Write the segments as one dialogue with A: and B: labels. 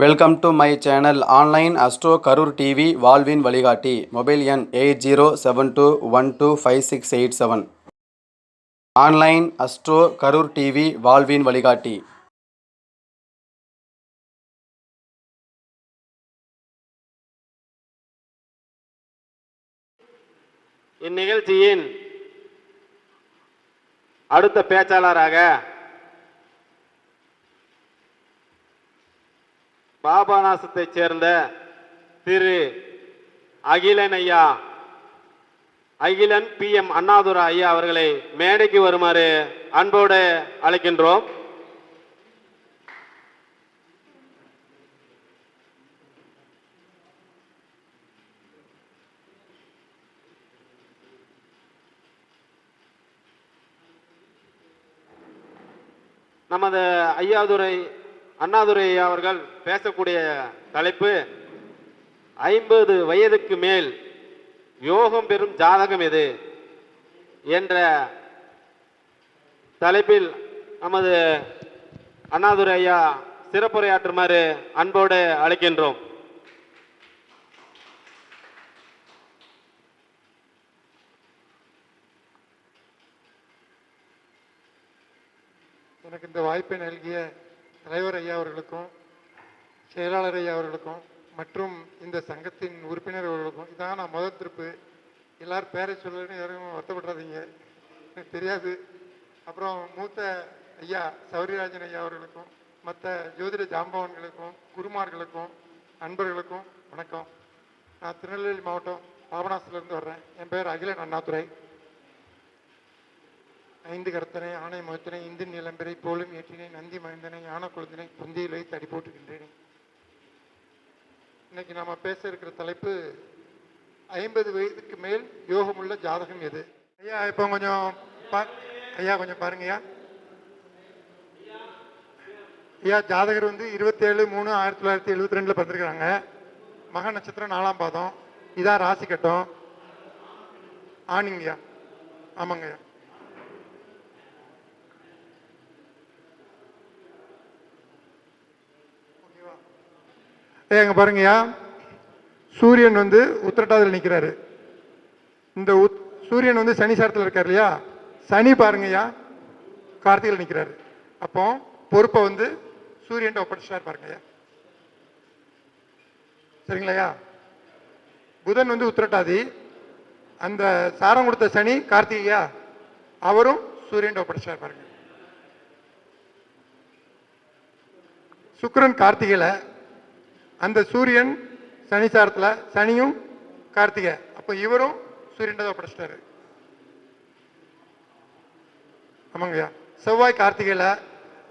A: Welcome to my channel online astro Karur TV வாழ்வின் வழிகாட்டி mobile எண் eight zero seven two one two five six eight seven online astro Karur TV வாழ்வின் வழிகாட்டி
B: இந்நிகழ்ச்சியின் அடுத்த பேச்சாளராக பாபநாசத்தைச் சேர்ந்த திரு அகிலன் ஐயா. அகிலன் பி எம் அண்ணாதுரை ஐயா அவர்களை மேடைக்கு வருமாறு அன்போடு அழைக்கின்றோம். நமது ஐயாதுரை அண்ணாதுரை அவர்கள் பேசக்கூடிய தலைப்பு ஐம்பது வயதுக்கு மேல் யோகம் பெறும் ஜாதகம் எது என்ற தலைப்பில் நமது அண்ணாதுரை ஐயா சிறப்புரையாற்றுமாறு அன்போடு அழைக்கின்றோம்.
C: எனக்கு இந்த வாய்ப்பை நல்கிய தலைவர் ஐயா அவர்களுக்கும் செயலாளர் ஐயா அவர்களுக்கும் மற்றும் இந்த சங்கத்தின் உறுப்பினர் அவர்களுக்கும் இதான் நான் முதல் திருப்பு. எல்லாரும் பேரை சொல்லணும்னு யாரும் வருத்தப்படுறாதீங்க எனக்கு தெரியாது. அப்புறம் மூத்த ஐயா சௌரியராஜன் ஐயா அவர்களுக்கும் மற்ற ஜோதிட ஜாம்பவன்களுக்கும் குருமார்களுக்கும் அன்பர்களுக்கும் வணக்கம். நான் திருநெல்வேலி மாவட்டம் பாபநாசத்துலேருந்து வர்றேன். என் பேர் அகிலன் அண்ணாதுரை. ஐந்து கருத்தனை ஆணை முகத்தினை இந்து நிலம்பெறை போலும் ஏற்றினை நந்தி மகிழ்ந்தனை யான குழந்தினை குந்தியிலே தடி போட்டுகின்றேனே இன்னைக்கு நாம பேச இருக்கிற தலைப்பு ஐம்பது வயதுக்கு மேல் யோகமுள்ள ஜாதகம் எது? ஐயா இப்போ கொஞ்சம் பா ஐயா கொஞ்சம் பாருங்கய்யா ஐயா. ஜாதகர் வந்து இருபத்தேழு மூணு ஆயிரத்தி தொள்ளாயிரத்தி எழுபத்தி ரெண்டில் பிறந்திருக்கிறாங்க. மக நட்சத்திரம் நாலாம் பாதம். இதான் ராசி கட்டம். ஆனிங்கய்யா. ஆமாங்கய்யா. எங்க பாருங்கய்யா. சூரியன் வந்து உத்திரட்டாதில் நிற்கிறாரு இந்த உத் சூரியன் வந்து சனி சாரத்தில் இருக்கார் இல்லையா? சனி பாருங்கய்யா கார்த்திகையில் நிற்கிறாரு அப்போ பொறுப்பை வந்து சூரியன் ஒப்படைச்சிட்டார் பாருங்கய்யா. சரிங்களாய்யா புதன் வந்து உத்திரட்டாதி. அந்த சாரம் கொடுத்த சனி கார்த்திகையா? அவரும் சூரியன் ஒப்படைச்சார் பாருங்க. சுக்கரன் கார்த்திகையில் அந்த சூரியன் சனி சாரத்துல சனியும் கார்த்திகை. அப்போ இவரும் சூரியன் தான் படைச்சிட்டாரு ஆமாங்கய்யா. செவ்வாய் கார்த்திகையில்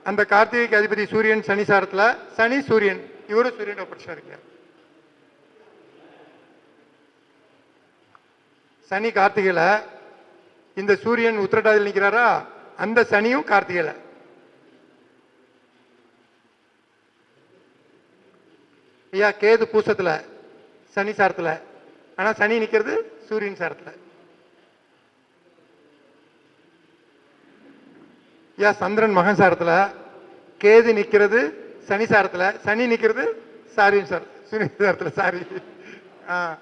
C: அந்த கார்த்திகைக்கு அதிபதி சூரியன் சனி சாரத்துல சனி சூரியன் இவரும் சூரியன் படைச்சிட்டாருங்க சனி கார்த்திகையில் இந்த சூரியன் உத்திரட்டாதியில் நிற்கிறாரா அந்த சனியும் கார்த்திகையில். ஐயா கேது பூசத்தில் சனி சாரத்தில். ஆனால் சனி நிற்கிறது சூரியன் சாரத்தில். ஐயா சந்திரன் மகன் சாரத்தில். கேது நிற்கிறது சனி சாரத்தில். சனி நிற்கிறது சாரியும் சார் சூரியன் சாரத்தில் சாரி. ஆ.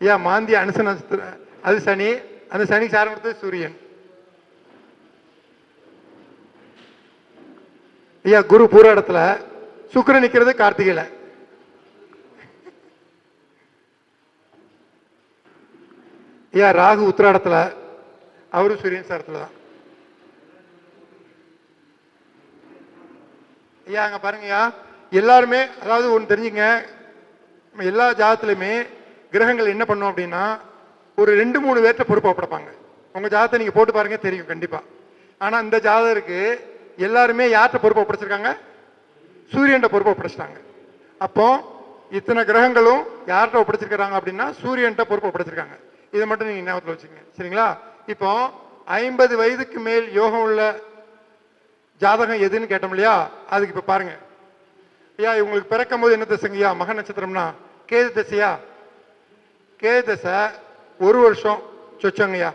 C: ஐயா மாந்தி அனுச நட்சத்திரம் அது சனி அந்த சனி சாரம் கொடுத்தது சூரியன். ஐயா குரு பூராடத்தில் சுக்கரன் நிற்கிறது கார்த்திகையில். ஐயா ராகு உத்திராடத்தில் அவரு சூரியன் சாரத்தில் தான். ஐயா அங்கே பாருங்கய்யா எல்லாருமே அதாவது ஒன்று தெரிஞ்சுங்க எல்லா ஜாதத்துலையுமே கிரகங்கள் என்ன பண்ணும் அப்படின்னா ஒரு ரெண்டு மூணு பேர்த்த பொறுப்பாக ஒப்படைப்பாங்க. உங்கள் ஜாதத்தை நீங்கள் போட்டு பாருங்க தெரியும் கண்டிப்பாக ஆனால் இந்த ஜாதகருக்கு எல்லாருமே யார்கிட்ட பொறுப்பாக ஒப்படைச்சிருக்காங்க? சூரியன்ட்ட பொறுப்பை ஒப்படைச்சிட்டாங்க. அப்போ இத்தனை கிரகங்களும் யார்கிட்ட ஒப்படைச்சிருக்கிறாங்க அப்படின்னா சூரியன்கிட்ட பொறுப்பை ஒப்படைச்சிருக்காங்க. இதை மட்டும் நீங்க ஞாபகத்தில் வச்சுங்க சரிங்களா? இப்போ ஐம்பது வயதுக்கு மேல் யோகம் உள்ள ஜாதகம் எதுன்னு கேட்டோம் இல்லையா? அதுக்கு இப்ப பாருங்க. ஐயா இவங்களுக்கு பிறக்கும் போது என்ன தசைங்கய்யா மக நட்சத்திரம்னா கேது திசையா? கேது தசை ஒரு வருஷம் சொச்சங்கய்யா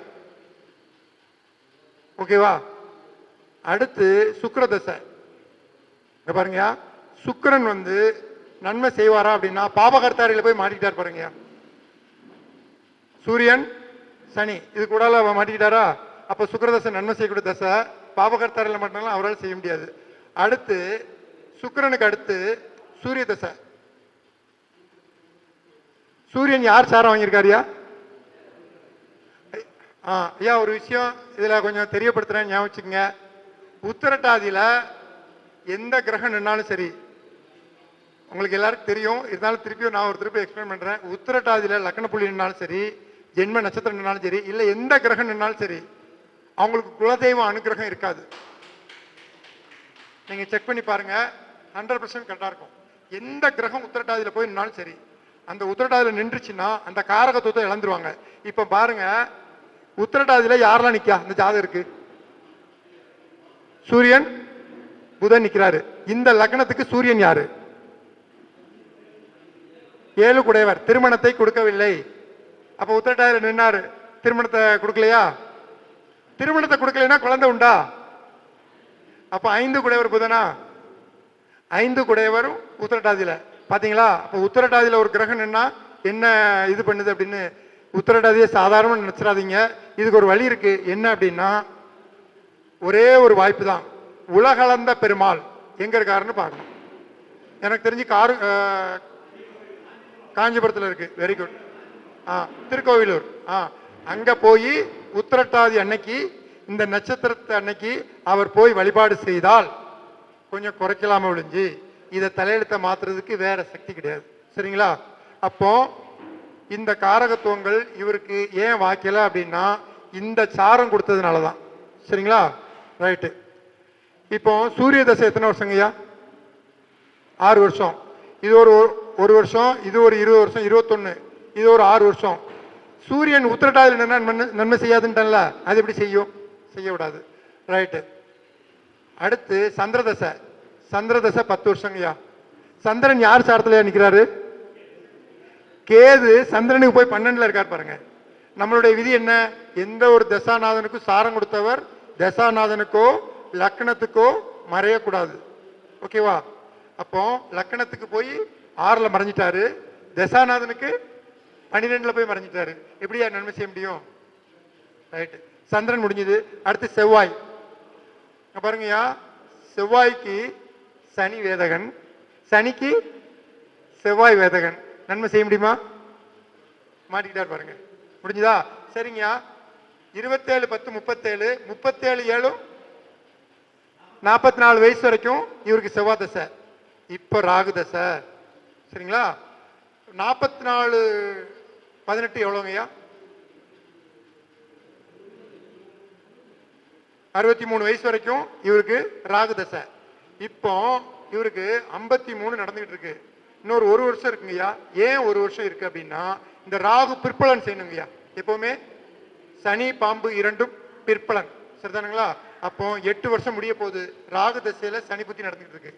C: ஓகேவா? அடுத்து சுக்கர தசை. இங்க பாருங்கய்யா. சுக்கரன் வந்து நன்மை செய்வாரா அப்படின்னா பாபகர்த்தாரியில் போய் மாட்டிக்கிட்டார் பாருங்கயா சூரியன் சனி இது கூட மாட்டிக்கிட்டாரா? அப்போ சுக்கரதசை நன்மை செய்யக்கூடிய தசை பாபகர்த்தாரில் மட்டும் அவரால் செய்ய முடியாது. அடுத்து சுக்கிரனுக்கு அடுத்து சூரிய தசை. சூரியன் யார் சாரம் வாங்கியிருக்காருயா ஆ ஐயா ஒரு விஷயம் இதில் கொஞ்சம் தெரியப்படுத்துகிறேன் ஞாபகம் வச்சுக்கோங்க. உத்தரட்டாதியில் எந்த கிரகம் நின்னாலும் சரி உங்களுக்கு எல்லாருக்கும் தெரியும். இருந்தாலும் திருப்பியும் நான் ஒரு திருப்பி எக்ஸ்பிளைன் பண்ணுறேன் உத்திரட்டாதியில் லக்ன புள்ளி நின்னாலும் சரி ஜென்ம நட்சத்திரம் நின்னாலும் சரி இல்லை எந்த கிரகம் நின்னாலும் சரி அவங்களுக்கு குலதெய்வம் அனுகிரகம் இருக்காது. நீங்கள் செக் பண்ணி பாருங்கள் ஹண்ட்ரட் பர்சன்ட் கரெக்டாக இருக்கும். எந்த கிரகம் உத்திரட்டாதியில் போய் நின்னாலும் சரி அந்த உத்திரட்டாதியில் நின்றுச்சுன்னா அந்த காரகத்துவத்தை இழந்துருவாங்க. இப்போ பாருங்க உத்திரட்டாதியில் யாரெல்லாம் நிற்கா அந்த ஜாதகம் இருக்குது சூரியன் புதன் நிற்கிறாரு இந்த லக்னத்துக்கு சூரியன் யாரு? ஏழு குடையவர் திருமணத்தை கொடுக்கவில்லை. அப்ப உத்திரட்டாதியில நின்னாரு. திருமணத்தை கொடுக்கலையா? திருமணத்தை கொடுக்கலைன்னா குழந்தை உண்டா? அப்ப ஐந்து குடையவர் புதனா? ஐந்து குடையவரும் உத்தரட்டாதியில. பாத்தீங்களா? அப்ப உத்தரட்டாதியில ஒரு கிரகம் நின்னா என்ன இது பண்ணுது அப்படின்னு உத்திரட்டாதியை சாதாரணமாக நினைச்சிடாதீங்க. இதுக்கு ஒரு வழி இருக்கு. என்ன அப்படின்னா ஒரே ஒரு வாய்ப்பு தான். உலகளந்த பெருமாள். எங்க இருக்காருன்னு பார்க்கணும். எனக்கு தெரிஞ்சு காரு காஞ்சிபுரத்தில் இருக்குது இருக்கு. வெரி குட் ஆ திருக்கோவிலூர். ஆ அங்க போய் உத்திரட்டாதி அன்னைக்கு இந்த நட்சத்திரத்தை அன்னைக்கு அவர் போய் வழிபாடு செய்தால் கொஞ்சம் குறைக்கலாம ஒழிஞ்சு இதை தலையெழுத்த மாத்துறதுக்கு வேற சக்தி கிடையாது. சரிங்களா? அப்போ இந்த காரகத்துவங்கள் இவருக்கு ஏன் வாய்க்கல அப்படின்னா இந்த சாரம் கொடுத்ததுனால தான் சரிங்களா? ரைட்டு இப்போ சூரிய தசை எத்தனை வருஷங்கய்யா ஆறு வருஷம். இது ஒரு ஒரு வருஷம் இது ஒரு இருபது வருஷம் இருபத்தொன்னு. இது ஒரு ஆறு வருஷம். சூரியன் உத்திரட்டாதியில் நின்னா நன்மை நன்மை செய்யாதுன்ட்டல அது எப்படி செய்யும்? செய்ய விடாது. ரைட்டு அடுத்து சந்திரதசை சந்திரதசை பத்து வருஷங்கய்யா சந்திரன் யார் சாரத்தில் நிற்கிறாரு கேது சந்திரனுக்கு போய் பன்னெண்டுல இருக்கார் பாருங்க. நம்மளுடைய விதி என்ன? எந்த ஒரு தசாநாதனுக்கும் சாரம் கொடுத்தவர் தசாநாதனுக்கோ லக்கணத்துக்கோ மறையக்கூடாது. ஓகேவா? அப்போ லக்கணத்துக்கு போய் ஆறில் மறைஞ்சிட்டாரு. தசாநாதனுக்கு பன்னிரெண்டில் போய் மறைஞ்சிட்டாரு. எப்படியா நன்மை செய்ய முடியும்? ரைட்டு சந்திரன் முடிஞ்சது. அடுத்து செவ்வாய். பாருங்கய்யா. செவ்வாய்க்கு சனி வேதகன். சனிக்கு செவ்வாய் வேதகன். நன்மை செய்ய முடியுமா? மாட்டிக்கிட்டார் பாருங்க. முடிஞ்சுதா? சரிங்கய்யா. இருபத்தேழு பத்து முப்பத்தேழு முப்பத்தேழு ஏழும் நாற்பத்தி நாலு வயசு வரைக்கும் இவருக்கு செவ்வாய் தசை. இப்போ ராகு தசை. சரிங்களா? நாற்பத்தி நாலு பதினெட்டு எவ்வளோங்கய்யா அறுபத்தி மூணு வயசு வரைக்கும் இவருக்கு ராகு தசை. இப்போ இவருக்கு ஐம்பத்தி மூணு நடந்துகிட்டு இருக்கு. இன்னொரு ஒரு வருஷம் இருக்குங்கய்யா ஏன் ஒரு வருஷம் இருக்கு அப்படின்னா இந்த ராகு பிற்பலன் செய்யணுங்கய்யா எப்பவுமே சனி பாம்பு இரண்டும் பிற்பலன். சரிதானுங்களா? அப்போ எட்டு வருஷம் முடிய போகுது ராகு தசையில சனி புத்தி நடந்துகிட்டு இருக்கு.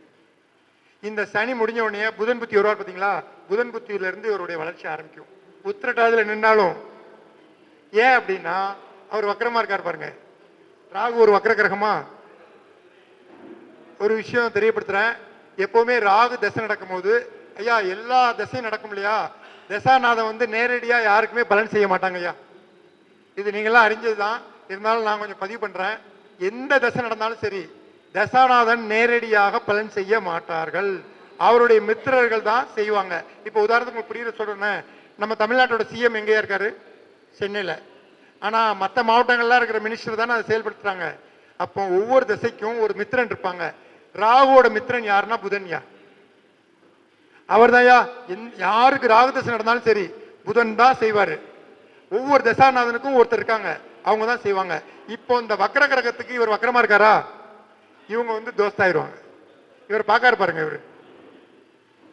C: இந்த சனி முடிஞ்ச உடனே புதன் புத்தி வருவார் பார்த்தீங்களா புதன் புத்தியில இருந்து இவருடைய வளர்ச்சி ஆரம்பிக்கும். உத்திரட்டாதியில நின்னாலும் ஏன் அப்படின்னா அவர் வக்கரமா இருக்கார் பாருங்க. ராகு ஒரு வக்கர கிரகமா ஒரு விஷயம் தெரியப்படுத்துறேன். எப்பவுமே ராகு தசை நடக்கும்போது ஐயா எல்லா தசையும் நடக்கும் இல்லையா? தசாநாதம் வந்து நேரடியாக யாருக்குமே பலன் செய்ய மாட்டாங்க ஐயா. இது நீங்களாம் அறிஞ்சதுதான். இருந்தாலும் நான் கொஞ்சம் பதிவு பண்ணுறேன் எந்த தசை நடந்தாலும் சரி தசாநாதன் நேரடியாக பலன் செய்ய மாட்டார்கள். அவருடைய மித்திரர்கள் தான் செய்வாங்க. இப்போ உதாரணத்துக்கு புரியுற சொல்றேன்னு நம்ம தமிழ்நாட்டோட சிஎம் எங்கேயா இருக்காரு? சென்னையில். ஆனால் மற்ற மாவட்டங்கள்லாம் இருக்கிற மினிஸ்டர் தானே அதை செயல்படுத்துறாங்க. அப்போ ஒவ்வொரு திசைக்கும் ஒரு மித்திரன் இருப்பாங்க. ராகுவோட மித்திரன் யாருன்னா புதன்யா அவர் யாருக்கு ராகு தசை நடந்தாலும் சரி புதன் தான் செய்வார். ஒவ்வொரு தசாநாதனுக்கும் ஒருத்தர் இருக்காங்க. அவங்க தான் செய்வாங்க. இப்போ இந்த வக்கர கிரகத்துக்கு இவர் வக்கரமா இருக்காரா? இவங்க வந்து தோஸ்தாயிருவாங்க இவர் பார்க்காரு பாருங்க இவர்.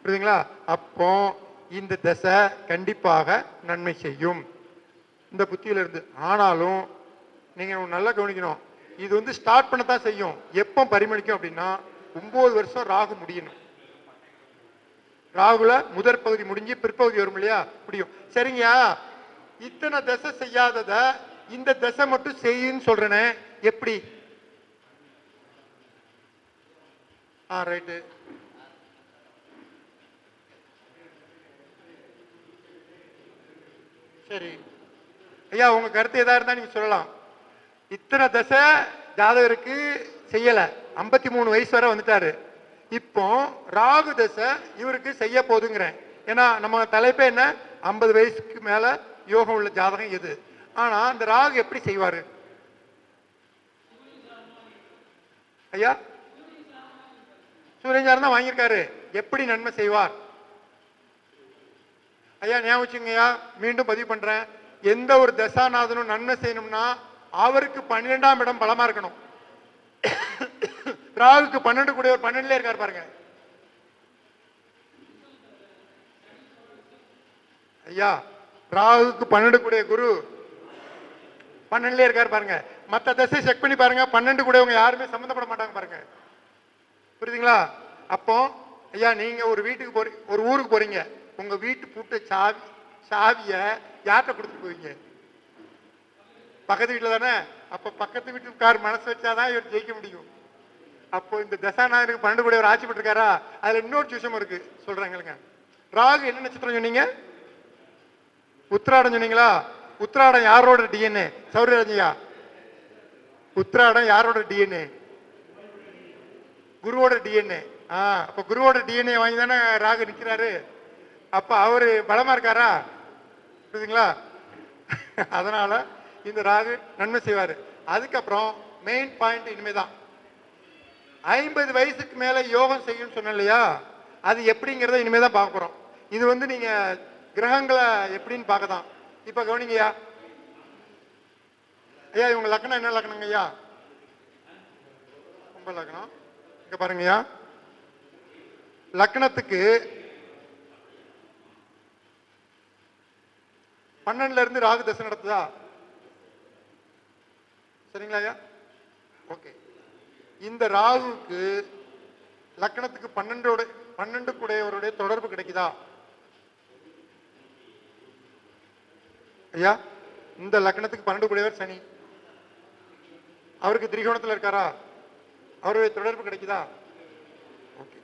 C: புரியுதுங்களா? அப்போ இந்த தசை கண்டிப்பாக நன்மை செய்யும். இந்த புத்தியிலிருந்து ஆனாலும் நீங்கள் நல்லா கவனிக்கணும். இது வந்து ஸ்டார்ட் பண்ண தான் செய்யும். எப்போ பரிமளிக்கும் அப்படின்னா ஒம்பது வருஷம் ராகு முடியணும். ராகுல முதற் பகுதி முடிஞ்சு பிற்பகுதி வரும் இல்லையா? முடியும். சரிங்கயா இத்தனை தசை செய்யாததை இந்த தசை மட்டும் செய்யுன்னு சொல்றேனே. எப்படி? ஆ ரைட்டு. சரி. ஐயா உங்க கருத்து எதா இருந்தா நீங்க சொல்லலாம். இத்தனை தசை ஜாதகருக்கு செய்யல. ஐம்பத்தி மூணு வயசு வரை வந்துட்டாரு. இப்போ ராகு தசை இவருக்கு செய்ய போதுங்கிறேன். ஏன்னா நம்ம தலைப்பே என்ன? ஐம்பது வயசுக்கு மேல யோகம் உள்ள ஜாதகம் எது? ஆனா அந்த ராகு எப்படி செய்வாரு? ஐயா சூரியன் தான் வாங்கியிருக்காரு. எப்படி நன்மை செய்வார்? ஐயா ஞாபகம் மீண்டும் பதிவு பண்றேன். எந்த ஒரு தசாநாதனும் நன்மை செய்யணும்னா அவருக்கு பன்னிரெண்டாம் இடம் பலமா இருக்கணும். ராகுக்கு பன்னெண்டு கூட ஒரு பன்னெண்டுல இருக்காரு பாருங்க. ஐயா ராகுக்கு பன்னெண்டு கூடிய குரு பன்னெண்டுலேயே இருக்கார் பாருங்க. மற்ற தசை செக் பண்ணி பாருங்க. பன்னெண்டு கூட இவங்க யாருமே சம்மந்தப்பட மாட்டாங்க பாருங்க. புரியுதுங்களா? அப்போ ஐயா நீங்கள் ஒரு வீட்டுக்கு போறீங்க ஒரு ஊருக்கு போறீங்க. உங்கள் வீட்டு பூட்ட சாவி சாவியை யார்கிட்ட கொடுத்துட்டு போவீங்க? பக்கத்து வீட்டில் தானே அப்போ பக்கத்து வீட்டுக்கார் மனசு வச்சாதான் இவர் ஜெயிக்க முடியும். அப்போ இந்த தசாநாயகருக்கு பன்னெண்டு கூட ஒரு ஆட்சி பட்டிருக்காரா அதில் இன்னொரு விஷயம் இருக்கு. சொல்கிறாங்களுங்க ராகு என்ன நட்சத்திரம் சொன்னீங்க? உத்திராடம் சொன்னீங்களா? உத்திராடம் யாரோட டிஎன்ஏ சௌரியராஜையா உத்திராடம் யாரோட டிஎன்ஏ குருவோட டிஎன்ஏ ஆ அப்ப குருவோட டிஎன்ஏ வாங்கி தானே ராகு நிற்கிறாரு அப்ப அவரு பலமா இருக்காரா? புரியுதுங்களா? அதனால இந்த ராகு நன்மை செய்வாரு. அதுக்கப்புறம் மெயின் பாயிண்ட் இனிமேதான். ஐம்பது வயசுக்கு மேல யோகம் செய்யும்னு சொன்னேன் இல்லையா? அது எப்படிங்கிறத இனிமே தான் பார்க்குறோம் இது வந்து நீங்க கிரகங்களை எப்படின்னு பார்க்க தான் இப்ப கவனிங்கய்யா. ஐயா இவங்க லக்னம் என்ன லக்னங்க ஐயா? கும்ப லக்னம் இங்க பாருங்கய்யா. லக்னத்துக்கு பன்னெண்டுல இருந்து ராகு தசை நடத்துதா? சரிங்களா ஐயா? ஓகே. இந்த ராகுக்கு லக்னத்துக்கு பன்னெண்டோட பன்னெண்டு கூடையவருடைய தொடர்பு கிடைக்குதா? ஐயா இந்த லக்னத்துக்கு பன்னெண்டு கூடையவர் சனி. அவருக்கு திரிகோணத்தில் இருக்காரா? அவருடைய தொடர்பு கிடைக்குதா? ஓகே.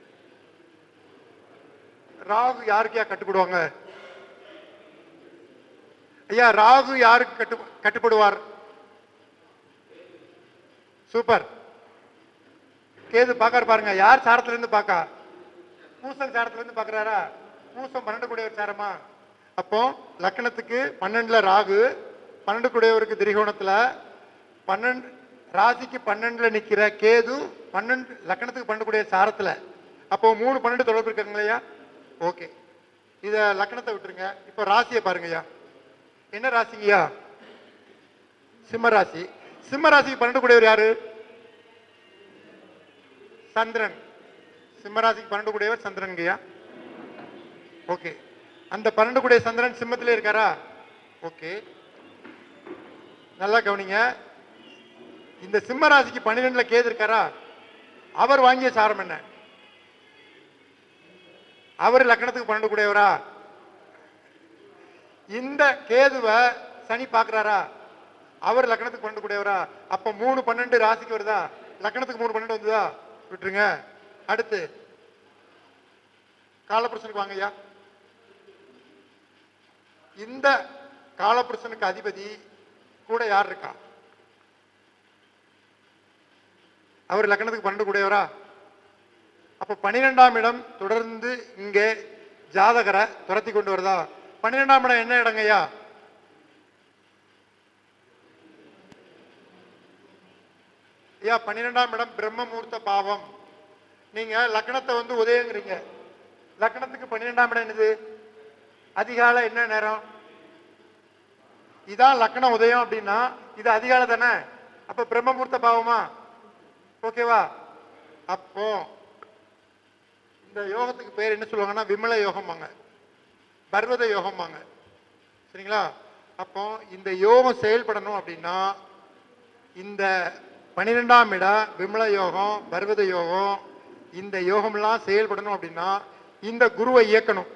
C: ராகு யாருக்கையா கட்டுப்படுவாங்க ஐயா ராகு யாருக்கு கட்டு கட்டுப்படுவார் சூப்பர். கேது பாக்காரு பாருங்க யார் சாரத்துல இருந்து பாக்கா பூசம் சாரத்துல இருந்து பாக்குறாரா பூசம் பன்னெண்டு கூடிய சாரமா? அப்போ லக்னத்துக்கு பன்னெண்டுல ராகு பன்னெண்டு குடையவருக்கு திரிகோணத்துல பன்னெண்டு ராசிக்கு பன்னெண்டுல நிக்கிற கேது பன்னெண்டு லக்னத்துக்கு பன்னெண்டு கூடிய சாரத்துல. அப்போ மூணு பன்னெண்டு தொடர்பு இருக்காங்களையா ஓகே. இத லக்னத்தை விட்டுருங்க. இப்போ ராசியை பாருங்கய்யா. என்ன ராசிங்கய்யா? சிம்ம ராசி சிம்ம ராசிக்கு பன்னெண்டு கூடையவர் யாரு? சந்திரன். சிம்மராசிக்கு பன்னெண்டு கூடையவர் சந்திரன்கையா ஓகே. அந்த பன்னெண்டு கூடிய சந்திரன் சிம்மத்திலே இருக்காரா? ஓகே. நல்லா கவனிங்க. இந்த சிம்ம ராசிக்கு பன்னிரெண்டுல கேது இருக்காரா? அவர் வாங்கிய சாரம் என்ன? அவர் லக்னத்துக்கு பன்னெண்டு கூடியவரா? இந்த கேதுவை சனி பார்க்குறாரா? அவர் லக்னத்துக்கு பன்னெண்டு கூடியவரா? அப்ப மூணு பன்னெண்டு ராசிக்கு வருதா? லக்னத்துக்கு மூணு பன்னெண்டு வந்துதா? விட்டுருங்க. அடுத்து. காலபுருஷனுக்கு வாங்க ஐயா இந்த காலபுருஷனுக்கு அதிபதி கூட யார் இருக்கா? அவர் லக்னத்துக்கு பன்னெண்டு கூடியவரா? அப்ப பன்னிரெண்டாம் இடம் தொடர்ந்து இங்கே ஜாதகரை துரத்தி கொண்டு வருதா? பன்னிரெண்டாம் இடம் என்ன இடங்கய்யா ஐயா? பன்னிரெண்டாம் இடம் பிரம்மமூர்த்த பாவம். நீங்க லக்னத்தை வந்து உதயங்கிறீங்க. லக்னத்துக்கு பன்னிரெண்டாம் இடம் என்னது? அதிகாலை என்ன நேரம்? இதான் லக்னம் உதயம் அப்படின்னா இது அதிகாலை தானே? அப்ப பிரம்மமூர்த்த பாவமா? ஓகேவா அப்போ இந்த யோகத்துக்கு பேர் என்ன சொல்லுவாங்கன்னா விமல யோகம்பாங்க. பர்வத யோகம்பாங்க. சரிங்களா? அப்போ இந்த யோகம் செயல்படணும் அப்படின்னா இந்த பன்னிரெண்டாம் இடம் விமல யோகம் பர்வத யோகம் இந்த யோகம்லாம் செயல்படணும் அப்படின்னா இந்த குருவை இயக்கணும்.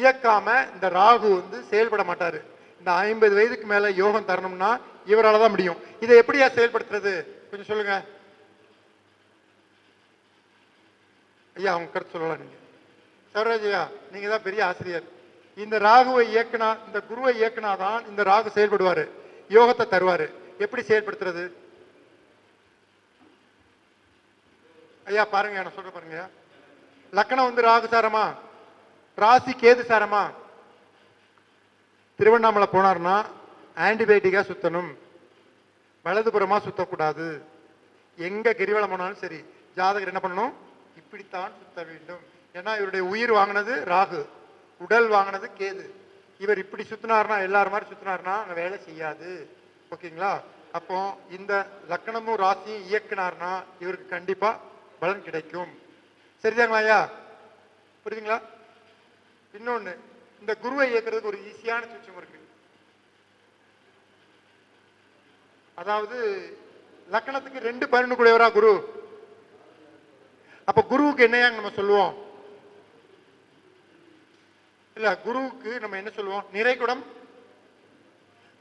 C: இயக்காம இந்த ராகு வந்து செயல்பட மாட்டாரு. இந்த ஐம்பது வயதுக்கு மேல யோகம் தரணும்னா இவரால் தான் முடியும். இதை எப்படியா செயல்படுத்துறது? கொஞ்சம் சொல்லுங்க. ஐயா அவங்க கருத்து சொல்லலாம் நீங்க? சௌராஜ் ஐயா நீங்க தான் பெரிய ஆசிரியர். இந்த ராகுவை இயக்குனா இந்த குருவை இயக்குனாதான் இந்த ராகு செயல்படுவாரு. யோகத்தை தருவாரு. எப்படி செயல்படுத்துறது? ஐயா பாருங்க நான் சொல்ற பாருங்க லக்கணம் வந்து ராகு சாரமா? ராசி கேது சாரமா? திருவண்ணாமலை போனார்னா ஆன்டிபயோட்டிக்காக சுத்தணும். வலதுபுறமாக சுத்தக்கூடாது. எங்கே கிரிவலம் போனாலும் சரி ஜாதகர் என்ன பண்ணணும்? இப்படித்தான் சுத்த வேண்டும். ஏன்னா இவருடைய உயிர் வாங்கினது ராகு. உடல் வாங்கினது கேது. இவர் இப்படி சுத்தினார்னா எல்லார் மாதிரி சுத்தினார்னா அங்கே வேலை செய்யாது. ஓகேங்களா? அப்போ இந்த லக்கணமும் ராசியும் இயக்குனார்னா இவருக்கு கண்டிப்பாக பலன் கிடைக்கும். சரிதாங்களா ஐயா? புரியுதுங்களா? இன்னொன்று இந்த குருவை இயக்குறதுக்கு ஒரு ஈஸியான சூட்சம் இருக்கு. அதாவது லக்கணத்துக்கு ரெண்டு பதினொன்று கூடியவரா குரு? அப்ப குருவுக்கு என்னையாங்க நம்ம சொல்லுவோம்? இல்ல குருவுக்கு நம்ம என்ன சொல்லுவோம்? நிறைகுடம்.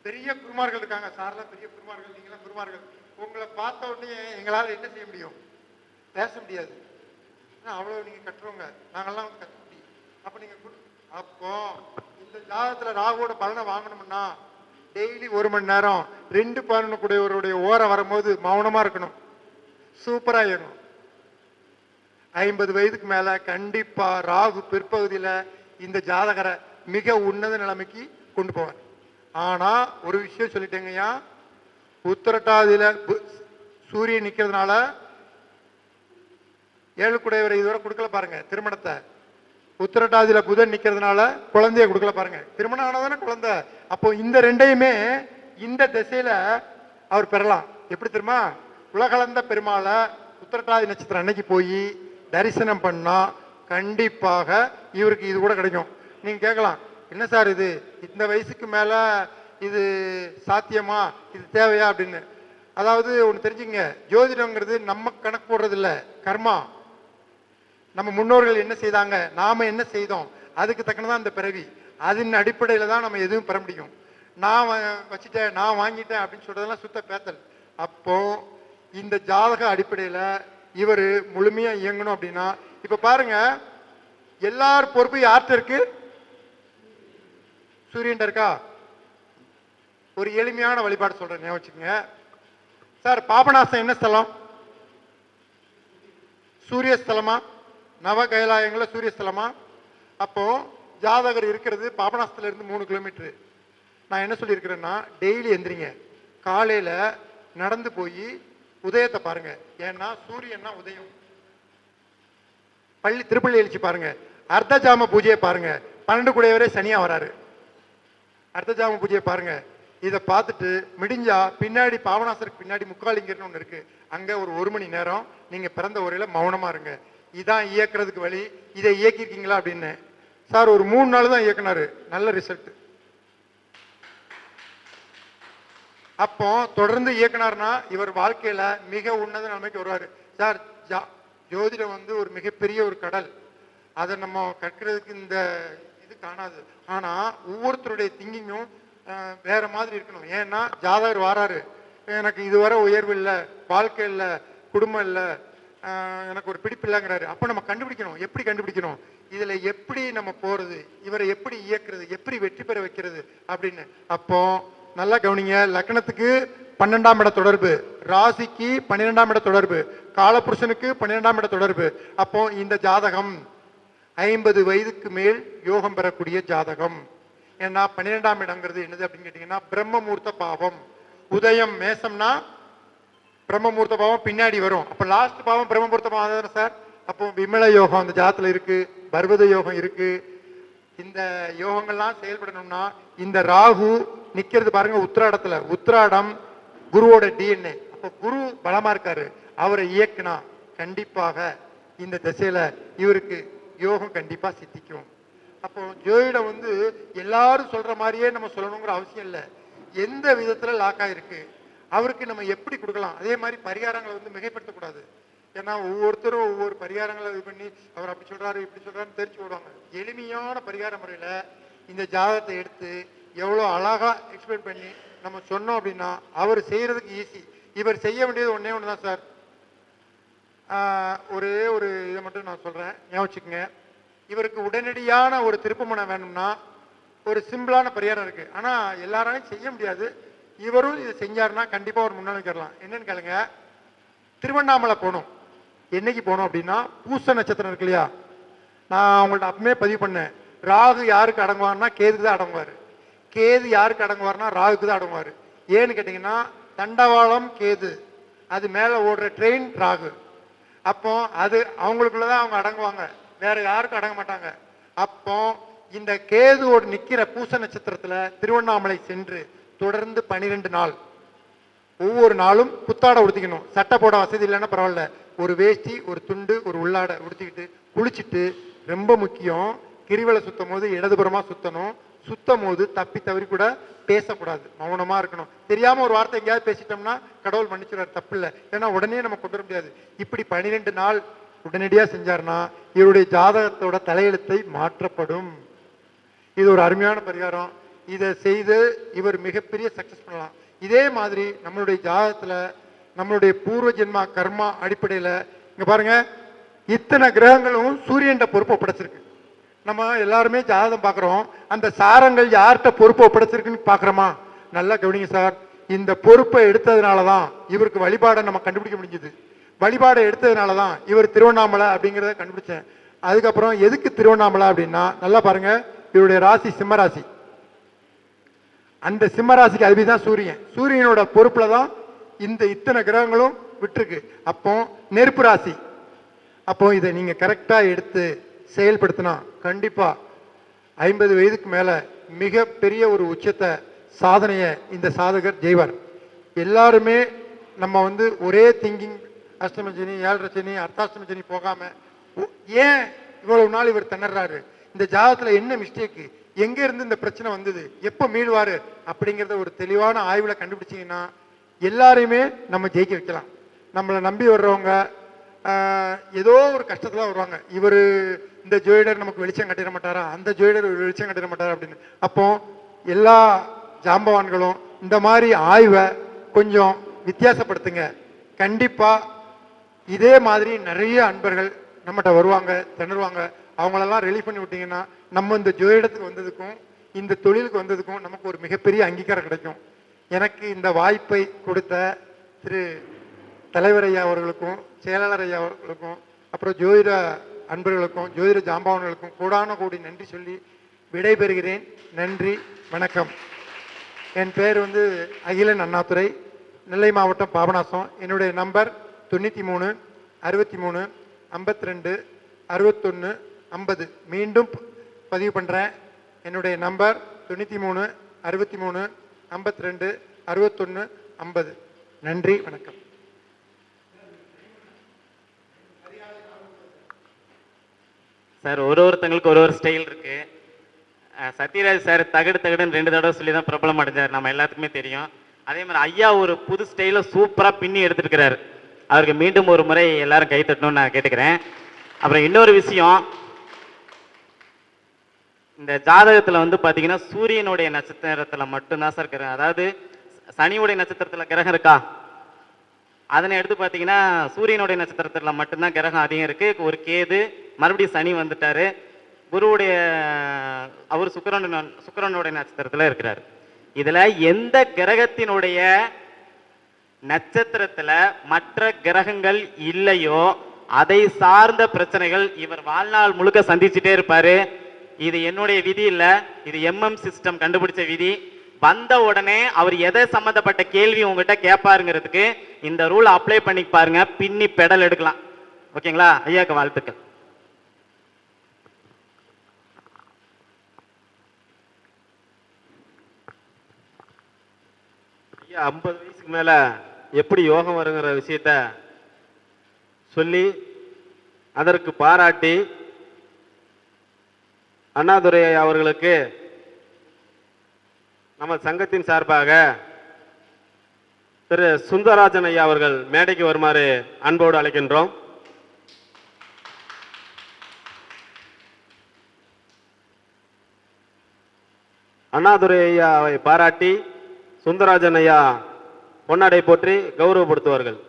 C: பெரிய குருமார்கள் இருக்காங்க. சார்லாம் பெரிய குருமார்கள் நீங்களாம் குருமார்கள். உங்களை பார்த்த உடனே எங்களால் என்ன செய்ய முடியும்? பேச முடியாது. ஏன்னா அவ்வளோ நீங்கள் கட்டுறவங்க நாங்கெல்லாம் கற்றுக்கிட்டோம் முடியும். நீங்கள் குரு- அப்போ இந்த ஜாதகத்துல ராகுவோட பலனை வாங்கணும்னா டெய்லி ஒரு மணி நேரம் ரெண்டு பலனு கூடியவருடைய ஓரம் வரும்போது மௌனமா இருக்கணும். சூப்பரா இருக்கணும் ஐம்பது வயதுக்கு மேல கண்டிப்பா ராகு பிற்பகுதியில இந்த ஜாதகரை மிக உன்னத நிலைமைக்கு கொண்டு போவார். ஆனா ஒரு விஷயம் சொல்லிட்டேங்கய்யா உத்தரட்டாதியில பு- சூரியன் நிக்கிறதுனால ஏழு குடையவரை இதுவரை கொடுக்கல பாருங்க திருமணத்தை. உத்திரட்டாதியில புதன் நிக்கிறதுனால குழந்தைய கொடுக்கல பாருங்க. திருமணம் ஆனதானே குழந்தை. அப்போ இந்த ரெண்டையுமே இந்த திசையில அவர் பெறலாம். எப்படி தெரியுமா? உலகளந்த பெருமாளை உத்திரட்டாதி நட்சத்திரம் அன்னைக்கு போய் தரிசனம் பண்ணா கண்டிப்பாக இவருக்கு இது கூட கிடைக்கும். நீங்க கேட்கலாம் என்ன சார் இது? இந்த வயசுக்கு மேல இது சாத்தியமா? இது தேவையா? அப்படின்னு. அதாவது ஒன்று தெரிஞ்சுங்க ஜோதிடங்கிறது நம்ம கணக்கு போடுறது கர்மா. நம்ம முன்னோர்கள் என்ன செய்தாங்க? நாம என்ன செய்தோம்? அதுக்கு தக்கனதான் இந்த பிறவி. அதன் அடிப்படையில தான் நம்ம எதுவும் பெற முடியும். நான் வ- நான் வாங்கிட்டேன் அப்படின்னு சொல்றதெல்லாம் சுத்த பேத்தல். அப்போ இந்த ஜாதக அடிப்படையில இவர் முழுமையா இயங்கணும் அப்படின்னா இப்ப பாருங்க எல்லார் பொறுப்பு யார்கிட்ட இருக்கு? சூரியன் இருக்கா? ஒரு எளிமையான வழிபாடு சொல்றேன் ஞாபகம் சார் பாபநாசம் என்ன ஸ்தலம்? சூரிய ஸ்தலமா? நவ கைலாயங்களில் சூரிய அப்போ ஜாதகர் இருக்கிறது பாபநாசத்துலேருந்து மூணு கிலோமீட்ரு நான் என்ன சொல்லியிருக்கிறேன்னா டெய்லி எந்திரிங்க. காலையில் நடந்து போய் உதயத்தை பாருங்கள் ஏன்னா சூரியன்னா உதயம். பள்ளி திருப்பள்ளி எழுச்சி பாருங்க. அர்த்தஜாம பூஜையை பாருங்கள் பன்னெண்டு கூடையவரே சனியாக வராரு. அர்த்தஜாம பூஜையை பாருங்கள் இதை பார்த்துட்டு முடிஞ்சால் பின்னாடி பாவனாசருக்கு பின்னாடி முக்காலிங்கர்னு ஒன்று இருக்குது அங்கே ஒரு ஒரு மணி நேரம் நீங்கள் பிறந்த உரையில் மௌனமாக இருங்க. இதான் இயக்குறதுக்கு வழி. இதை இயக்கிருக்கீங்களா அப்படின்னு. சார் ஒரு மூணு நாள் தான் இயக்குனாரு. நல்ல ரிசல்ட் அப்போ தொடர்ந்து இயக்குனார்னா இவர் வாழ்க்கையில மிக உன்னத நிலைமைக்கு வருவார். சார் ஜா- ஜோதிடம் வந்து ஒரு மிகப்பெரிய ஒரு கடல். அதை நம்ம கற்கிறதுக்கு இந்த இது காணாது. ஆனா ஒவ்வொருத்தருடைய திங்கிங்கும் வேற மாதிரி இருக்கணும். ஏன்னா ஜாதகர் வாராரு. எனக்கு இதுவரை உயர்வு இல்லை. வாழ்க்கை இல்லை. குடும்பம் இல்லை. எனக்கு ஒரு பிடிப்பு இல்லைங்கிறாரு அப்போ நம்ம கண்டுபிடிக்கணும். எப்படி கண்டுபிடிக்கணும்? இதில் எப்படி நம்ம போகிறது இவரை எப்படி இயக்குறது? எப்படி வெற்றி பெற வைக்கிறது? அப்படின்னு. அப்போ நல்லா கவனிங்க. லக்னத்துக்கு பன்னெண்டாம் இட தொடர்பு. ராசிக்கு பன்னிரெண்டாம் இட தொடர்பு. காலபுருஷனுக்கு பன்னிரெண்டாம் இட தொடர்பு. அப்போ இந்த ஜாதகம் ஐம்பது வயதுக்கு மேல் யோகம் பெறக்கூடிய ஜாதகம். ஏன்னா பன்னிரெண்டாம் இடங்கிறது என்னது அப்படின்னு கேட்டிங்கன்னா பிரம்மமூர்த்த பாவம். உதயம் மேசம்னா பிரம்மமூர்த்த பாவம் பின்னாடி வரும். அப்போ லாஸ்ட் பாவம் பிரம்மமூர்த்த பாவம் தானே சார் அப்போ விமல யோகம் அந்த ஜாத்தில் இருக்கு பர்வத யோகம் இருக்கு. இந்த யோகங்கள்லாம் செயல்படணும்னா இந்த ராகு நிக்கிறது பாருங்க உத்திராடத்துல உத்திராடம் குருவோட டிஎன்ஏ அப்போ குரு பலமா இருக்காரு அவரை இயக்குனா கண்டிப்பாக இந்த திசையில இவருக்கு யோகம் கண்டிப்பா சித்திக்கும். அப்போ ஜோயிடம் வந்து எல்லாரும் சொல்ற மாதிரியே நம்ம சொல்லணுங்கிற அவசியம் இல்லை. எந்த விதத்துல லாக் ஆயிருக்கு அவருக்கு நம்ம எப்படி கொடுக்கலாம்? அதே மாதிரி பரிகாரங்களை வந்து மிகைப்படுத்தக்கூடாது. ஏன்னா ஒவ்வொருத்தரும் ஒவ்வொரு பரிகாரங்களை இது பண்ணி அவர் அப்படி சொல்கிறாரு இப்படி சொல்கிறாருன்னு தெரிஞ்சு விடுவாங்க எளிமையான பரிகார முறையில் இந்த ஜாதகத்தை எடுத்து எவ்வளோ அழகாக எக்ஸ்பிளைன் பண்ணி நம்ம சொன்னோம் அப்படின்னா அவர் செய்கிறதுக்கு ஈஸி இவர் செய்ய வேண்டியது ஒன்றே ஒன்று தான் சார் ஒரே ஒரு இதை மட்டும் நான் சொல்கிறேன் ஞாபகம் இவருக்கு உடனடியான ஒரு திருப்புமணம் வேணும்னா ஒரு சிம்பிளான பரிகாரம் இருக்குது ஆனால் எல்லாராலையும் செய்ய முடியாது. இவரும் இதை செஞ்சாருன்னா கண்டிப்பாக ஒரு முன்னாடி வைக்கலாம் என்னன்னு கேளுங்க. திருவண்ணாமலை போகணும். என்னைக்கு போகணும் அப்படின்னா பூச நட்சத்திரம் இருக்கு இல்லையா? நான் உங்கள்ட்ட அப்பமே பதிவு பண்ணேன். ராகு யாருக்கு அடங்குவார்னா கேதுக்கு தான் அடங்குவார். கேது யாருக்கு அடங்குவார்னா ராகுக்கு தான் அடங்குவார். ஏன்னு கேட்டிங்கன்னா தண்டவாளம் கேது. அது மேலே ஓடுற ட்ரெயின் ராகு. அப்போ அது அவங்களுக்குள்ள தான் அவங்க அடங்குவாங்க. வேற யாருக்கும் அடங்க மாட்டாங்க. அப்போ இந்த கேதுவோடு நிற்கிற பூச நட்சத்திரத்தில் திருவண்ணாமலை சென்று தொடர்ந்து பனிரெண்டு நாள். ஒவ்வொரு நாளும் புத்தாடை உடுத்திக்கணும். சட்டை போட வசதி இல்லைன்னா பரவாயில்ல. ஒரு வேஷ்டி ஒரு துண்டு ஒரு உள்ளாடை உடுத்திக்கிட்டு குளிச்சுட்டு ரொம்ப முக்கியம். கிரிவலை சுத்தும் போது இடதுபுறமாக சுத்தணும். சுத்தம் போது தப்பி தவறி கூட பேசக்கூடாது. மௌனமாக இருக்கணும். தெரியாமல் ஒரு வார்த்தை எங்கேயாவது பேசிட்டோம்னா கடவுள் மன்னிச்சுறாரு தப்பு இல்லை. ஏன்னா உடனே நம்ம கொண்டு வர முடியாது. இப்படி பன்னிரெண்டு நாள் உடனடியாக செஞ்சாருன்னா இவருடைய ஜாதகத்தோட தலையெழுத்தை மாற்றப்படும். இது ஒரு அருமையான பரிகாரம். இதை செய்து இவர் மிகப்பெரிய சக்ஸஸ் பண்ணலாம். இதே மாதிரி நம்மளுடைய ஜாதகத்தில் நம்மளுடைய பூர்வ ஜென்மா கர்மா அடிப்படையில் இங்கே பாருங்க இத்தனை கிரகங்களும் சூரியன்ட்ட பொறுப்பை படைச்சிருக்கு நம்ம எல்லாருமே ஜாதகம் பார்க்குறோம் அந்த சாரங்கள் யார்கிட்ட பொறுப்பை படைச்சிருக்குன்னு பார்க்குறோமா? நல்லா கவனிங்க சார் இந்த பொறுப்பை எடுத்ததுனால தான் இவருக்கு வழிபாடை நம்ம கண்டுபிடிக்க முடிஞ்சது. வழிபாடை எடுத்ததுனால தான் இவர் திருவண்ணாமலை அப்படிங்கிறத கண்டுபிடிச்சேன். அதுக்கப்புறம் எதுக்கு திருவண்ணாமலை அப்படின்னா நல்லா பாருங்க இவருடைய ராசி சிம்ம ராசி. அந்த சிம்மராசிக்கு அதிபதி தான் சூரியன். சூரியனோட பொறுப்பில் தான் இந்த இத்தனை கிரகங்களும் விட்டுருக்கு. அப்போ நெருப்பு ராசி. அப்போ இதை நீங்கள் கரெக்டாக எடுத்து செயல்படுத்தினா கண்டிப்பாக ஐம்பது வயதுக்கு மேலே மிகப்பெரிய ஒரு உச்சத்தை சாதனையை இந்த சாதகர் ஜெய்வார் எல்லாருமே நம்ம வந்து ஒரே திங்கிங் அஷ்டமஜனி ஏழரச்சனி சனி அர்த்தாஷ்டம ஏன் இவ்வளவு நாள் இவர் திணறாரு? இந்த ஜாதகத்தில் என்ன மிஸ்டேக்கு எங்க இருந்து இந்த பிரச்சனை வந்தது? எப்ப மீளுவாரு? அப்படிங்கறத ஒரு தெளிவான ஆய்வுல கண்டுபிடிச்சீங்கன்னா எல்லாரையுமே நம்ம ஜெயிக்க வைக்கலாம். நம்மளை நம்பி வர்றவங்க ஏதோ ஒரு கஷ்டத்துல வருவாங்க. இவர் இந்த ஜோயிடர் நமக்கு வெளிச்சம் கட்டிட மாட்டாரா? அந்த ஜோயிடர் வெளிச்சம் கட்டிட மாட்டாரா அப்படின்னு. அப்போ எல்லா ஜாம்பவான்களும் இந்த மாதிரி ஆய்வை கொஞ்சம் வித்தியாசப்படுத்துங்க. கண்டிப்பா இதே மாதிரி நிறைய அன்பர்கள் நம்மகிட்ட வருவாங்க திணறுவாங்க. அவங்களெல்லாம் ரிலீவ் பண்ணி விட்டீங்கன்னா நம்ம இந்த ஜோயிடத்துக்கு வந்ததுக்கும் இந்த தொழிலுக்கு வந்ததுக்கும் நமக்கு ஒரு மிகப்பெரிய அங்கீகாரம் கிடைக்கும். எனக்கு இந்த வாய்ப்பை கொடுத்த திரு தலைவர் ஐயா அவர்களுக்கும் செயலாளர் ஐயா அவர்களுக்கும் அப்புறம் ஜோதிட அன்பர்களுக்கும் ஜோதிட ஜாம்பவன்களுக்கும் கூடான கூடி நன்றி சொல்லி விடைபெறுகிறேன். நன்றி வணக்கம். என் பேர் வந்து அகிலன் அண்ணாதுரை. நெல்லை மாவட்டம் பாபநாசம். என்னுடைய நம்பர் தொண்ணூற்றி மூணு அறுபத்தி மூணு ஐம்பத்தி ரெண்டு அறுபத்தொன்று ஐம்பது. மீண்டும் பதிவு பண்ணுறேன் என்னுடைய நம்பர் தொண்ணூற்றி மூணு அறுபத்தி மூணு ஐம்பத்தி ரெண்டு அறுபத்தொன்று ஐம்பது. நன்றி வணக்கம்.
D: சார் ஒரு ஒருத்தங்களுக்கு ஒரு ஒரு ஸ்டைல் இருக்கு. சத்யராஜ் சார் தகடு தகடுன்னு ரெண்டு தடவை சொல்லி தான் பிரபலம் அடைஞ்சார். நம்ம எல்லாத்துக்குமே தெரியும். அதே மாதிரி ஐயா ஒரு புது ஸ்டைல சூப்பரா பின்னி எடுத்துருக்கிறாரு. அவருக்கு மீண்டும் ஒரு முறை எல்லாரும் கை தட்டணும்னு நான் கேட்டுக்கிறேன். அப்புறம் இன்னொரு விஷயம் இந்த ஜாதகத்தில் வந்து பார்த்தீங்கன்னா சூரியனுடைய நட்சத்திரத்தில் மட்டும்தான் சார் கிரகம். அதாவது சனியுடைய நட்சத்திரத்தில் கிரகம் இருக்கா? அதனை எடுத்து பார்த்தீங்கன்னா சூரியனுடைய நட்சத்திரத்தில் மட்டும்தான் கிரகம் அதிகம் இருக்குது ஒரு கேது மறுபடியும் சனி வந்துட்டார். குருவுடைய அவர் சுக்கரன் சுக்கரனுடைய நட்சத்திரத்தில் இருக்கிறார். இதில் எந்த கிரகத்தினுடைய நட்சத்திரத்தில் மற்ற கிரகங்கள் இல்லையோ அதை சார்ந்த பிரச்சனைகள் இவர் வாழ்நாள் முழுக்க சந்திச்சுட்டே இருப்பாரு. இது என்னுடைய விதி இல்ல. இது எம்எம் சிஸ்டம் கண்டுபிடிச்ச விதி. வந்த உடனே அவர் எதை சம்பந்தப்பட்ட கேள்வி உங்ககிட்ட கேட்பாருங்கிறதுக்கு இந்த ரூல் அப்ளை பண்ணி பாருங்க. பின்னி பெடல் எடுக்கலாம். ஓகேங்களா? ஐயாக்கு வாழ்த்துக்கள்.
B: ஐயா ஐம்பது வயசுக்கு மேல எப்படி யோகம் வருங்கிற விஷயத்த சொல்லி அதற்கு பாராட்டி அண்ணாதுரை ஐயா அவர்களுக்கு நம்ம சங்கத்தின் சார்பாக திரு சுந்தரராஜன் ஐயா அவர்கள் மேடைக்கு வருமாறு அன்போடு அழைக்கின்றோம். அண்ணாதுரை ஐயாவை பாராட்டி சுந்தரராஜன் ஐயா பொன்னாடை போற்றி கௌரவப்படுத்துவார்கள்.